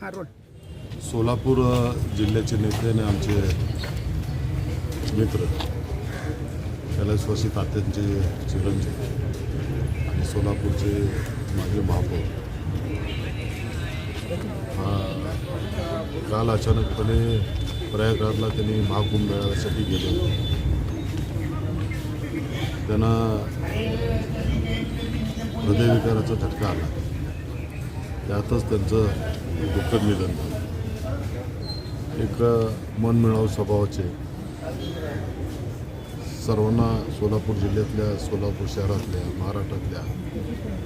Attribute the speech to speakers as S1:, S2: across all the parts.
S1: हा रोड
S2: सोलापूर जिल्ह्याचे नेते आणि आमचे मित्र. कैलासवासी तात्यांचे चिरंजीव आणि सोलापूरचे माजी महापौर हा काल अचानकपणे प्रयागराजला त्यांनी महाकुंभमेळ्यासाठी गेले. होते त्यांना हृदयविकाराचा झटका आला. त्यातच त्यांचं दुःखद निधन झालं. एक मनमिळाव स्वभावाचे. सर्वांना सोलापूर जिल्ह्यातल्या सोलापूर शहरातल्या महाराष्ट्रातल्या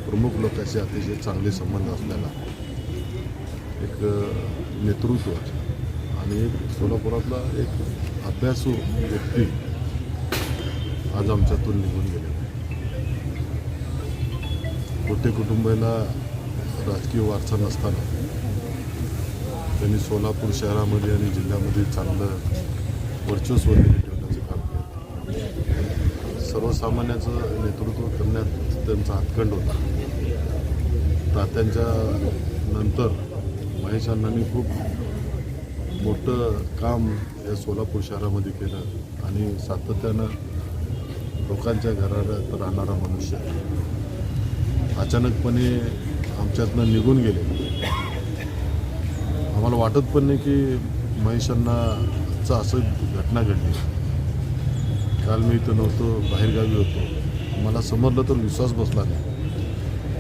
S2: प्रमुख लोकांशी अतिशय चांगले संबंध असलेला एक नेतृत्व आणि एक सोलापुरातला एक अभ्यासू व्यक्ती आज आमच्यातून निघून गेले. कोटे कुटुंबाला राजकीय वारसा नसताना त्यांनी सोलापूर शहरामध्ये आणि जिल्ह्यामध्ये चांगलं वर्चस्व ठेवण्याचं काम केलं. सर्वसामान्याचं नेतृत्व करण्यात त्यांचा हातखंड होता. तात्यांच्या नंतर महेश अण्णांनी खूप मोठं काम या सोलापूर शहरामध्ये केलं आणि सातत्यानं लोकांच्या घरात राहणारा मनुष्य अचानकपणे आमच्यातनं निघून गेले. आम्हाला वाटत पण नाही की महेशांनाचं असं घटना घडली. काल मी इथं नव्हतो बाहेरगावी होतो. मला समजलं तर विश्वास बसला नाही.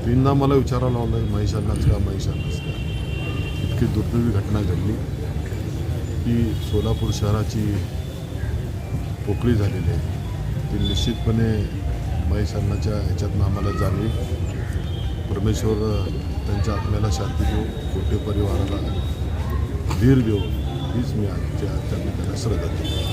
S2: तीनदा मला विचारायला लावलं महेशांनाच का महेशांनाच का? इतकी दुर्दैवी घटना घडली. की सोलापूर शहराची पोकळी झालेली आहे. ती निश्चितपणे महेशांनाच्या ह्याच्यातनं आम्हाला जाणवी. परमेश्वर त्यांच्या आत्म्याला शांती देऊ कोटे परिवाराला धीर देऊ हीच मी आजच्या त्यांना त्याला श्रद्धा देतो